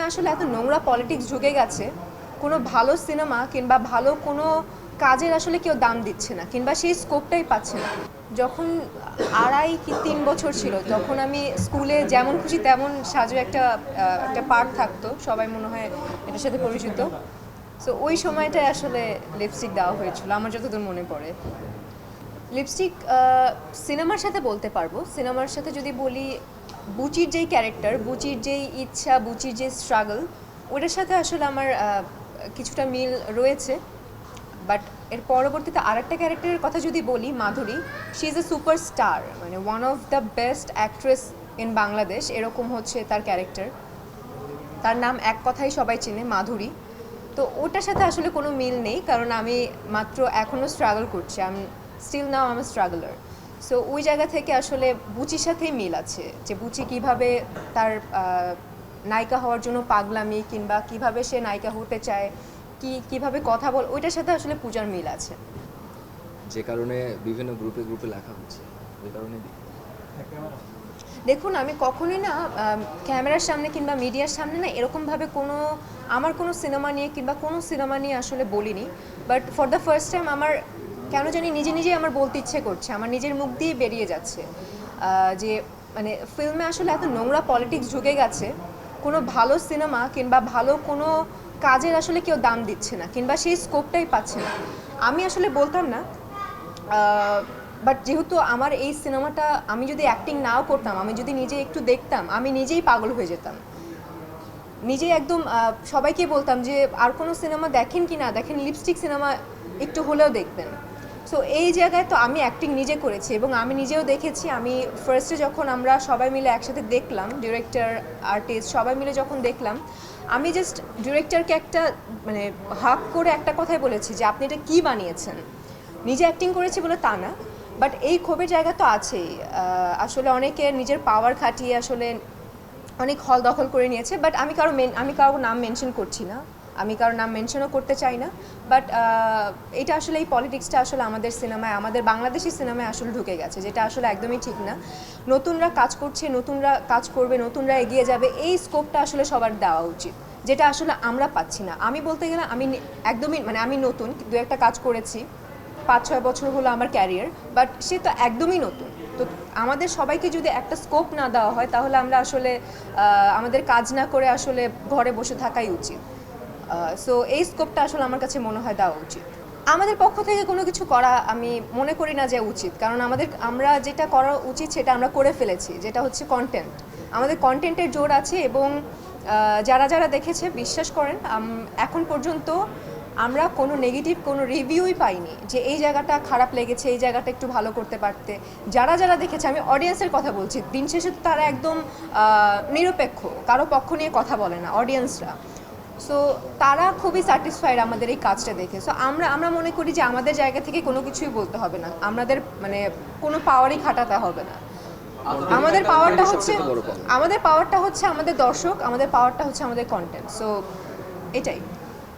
ফিল্মে আসলে এত নোংরা পলিটিক্স ঢুকে গেছে। কোনো ভালো সিনেমা কিংবা ভালো কোনো কাজের আসলে কেউ দাম দিচ্ছে না, কিংবা সেই স্কোপটাই পাচ্ছে না। যখন আড়াই কি তিন বছর ছিল, তখন আমি স্কুলে যেমন খুশি তেমন সাজু একটা একটা পার্ট থাকতো, সবাই মনে হয় এটার সাথে পরিচিত। সো ওই সময়টায় আসলে লিপস্টিক দেওয়া হয়েছিল, আমার যতদূর মনে পড়ে। লিপস্টিক সিনেমার সাথে বলতে পারব। সিনেমার সাথে যদি বলি বুচির যেই ক্যারেক্টার বুচির যেই ইচ্ছা, বুচির যে স্ট্রাগল ওটার সাথে আসলে আমার কিছুটা মিল রয়েছে। বাট এর পরবর্তীতে আরেকটা ক্যারেক্টারের কথা যদি বলি, Madhuri she is a super star মানে one of the best actress in Bangladesh এরকম হচ্ছে তার ক্যারেক্টার তার নাম এক কথাই সবাই চেনে, মাধুরী। তো ওটার সাথে আসলে কোনো মিল নেই, কারণ আমি মাত্র এখনও স্ট্রাগল করছি। আমি স্টিল নাও আমি স্ট্রাগলার সো ওই জায়গা থেকে আসলে বুচির সাথেই মিল আছে যে বুচি কীভাবে তার নায়িকা হওয়ার জন্য পাগলামি কিংবা কীভাবে সে নায়িকা হতে চায় কি কীভাবে কথা বল ওইটার সাথে আসলে পূজার মিল আছে। যে কারণে বিভিন্ন গ্রুপে গ্রুপে লেখা হচ্ছে যে কারণে দেখুন আমি কখনোই না ক্যামেরার সামনে কিংবা মিডিয়ার সামনে না এরকমভাবে কোনো আমার কোনো সিনেমা নিয়ে কিংবা কোনো সিনেমা নিয়ে আসলে বলিনি। But for the first time আমার কেন জানি নিজে নিজেই আমার বলতে ইচ্ছে করছে, আমার নিজের মুখ দিয়ে বেরিয়ে যাচ্ছে। যে মানে ফিল্মে আসলে এত নোংরা পলিটিক্স ঢুকে গেছে, কোনো ভালো সিনেমা কিংবা ভালো কোনো কাজের আসলে কেউ দাম দিচ্ছে না, কিংবা সেই স্কোপটাই পাচ্ছে না। আমি আসলে বলতাম না বাট যেহেতু আমার এই সিনেমাটা আমি যদি অ্যাক্টিং নাও করতাম, আমি যদি নিজে একটু দেখতাম, আমি নিজেই পাগল হয়ে যেতাম। নিজেই একদম সবাইকে বলতাম যে, আর কোনো সিনেমা দেখেন কি না, দেখেন লিপস্টিক সিনেমা একটু হলেও দেখবেন। সো এই জায়গায় তো আমি অ্যাক্টিং নিজে করেছি এবং আমি নিজেও দেখেছি। আমি ফার্স্টে যখন আমরা সবাই মিলে একসাথে দেখলাম ডিরেক্টর আর্টিস্ট সবাই মিলে যখন দেখলাম, আমি জাস্ট ডিরেক্টরকে একটা মানে হাক করে একটা কথাই বলেছি যে, আপনি এটা কী বানিয়েছেন? নিজে অ্যাক্টিং করেছি বলে তা না বাট এই ক্ষোভের জায়গা তো আছেই। আসলে অনেকে নিজের পাওয়ার খাটিয়ে আসলে অনেক হল দখল করে নিয়েছে বাট আমি কারও আমি কারও নাম মেনশন করছি না। আমি কারও নাম মেনশনও করতে চাই না বাট এটা আসলে এই পলিটিক্সটা আসলে আমাদের সিনেমায় আমাদের বাংলাদেশি সিনেমায় আসলে ঢুকে গেছে, যেটা আসলে একদমই ঠিক না। নতুনরা কাজ করছে, নতুনরা কাজ করবে, নতুনরা এগিয়ে যাবে, এই স্কোপটা আসলে সবার দেওয়া উচিত, যেটা আসলে আমরা পাচ্ছি না। আমি বলতে গেলে আমি একদমই মানে আমি নতুন, দু একটা কাজ করেছি পাঁচ ছয় বছর হলো আমার ক্যারিয়ার বাট সে তো একদমই নতুন। তো আমাদের সবাইকে যদি একটা স্কোপ না দেওয়া হয়, তাহলে আমরা আসলে আমাদের কাজ না করে আসলে ঘরে বসে থাকাই উচিত। সো এই স্কোপটা আসলে আমার কাছে মনে হয় দেওয়া উচিত। আমাদের পক্ষ থেকে কোনো কিছু করা আমি মনে করি না যে উচিত, কারণ আমাদের, আমরা যেটা করা উচিত সেটা আমরা করে ফেলেছি, যেটা হচ্ছে কন্টেন্ট আমাদের কন্টেন্টের জোর আছে এবং যারা যারা দেখেছে, বিশ্বাস করেন এখন পর্যন্ত আমরা কোনো নেগেটিভ কোনো রিভিউই পাইনি যে এই জায়গাটা খারাপ লেগেছে, এই জায়গাটা একটু ভালো করতে পারতে। যারা যারা দেখেছে, আমি অডিয়েন্সের কথা বলছি, দিন শেষে তারা একদম নিরপেক্ষ, কারও পক্ষ নিয়ে কথা বলে না অডিয়েন্সরা সো তারা খুবই স্যাটিসফাইড আমাদের এই কাজটা দেখে। সো আমরা আমরা মনে করি যে আমাদের জায়গা থেকে কোনো কিছুই বলতে হবে না। আমাদের মানে কোনো পাওয়ারই খাটাতে হবে না। আমাদের পাওয়ারটা হচ্ছে। আমাদের পাওয়ারটা হচ্ছে আমাদের দর্শক, আমাদের পাওয়ারটা হচ্ছে আমাদের কন্টেন্ট সো এটাই।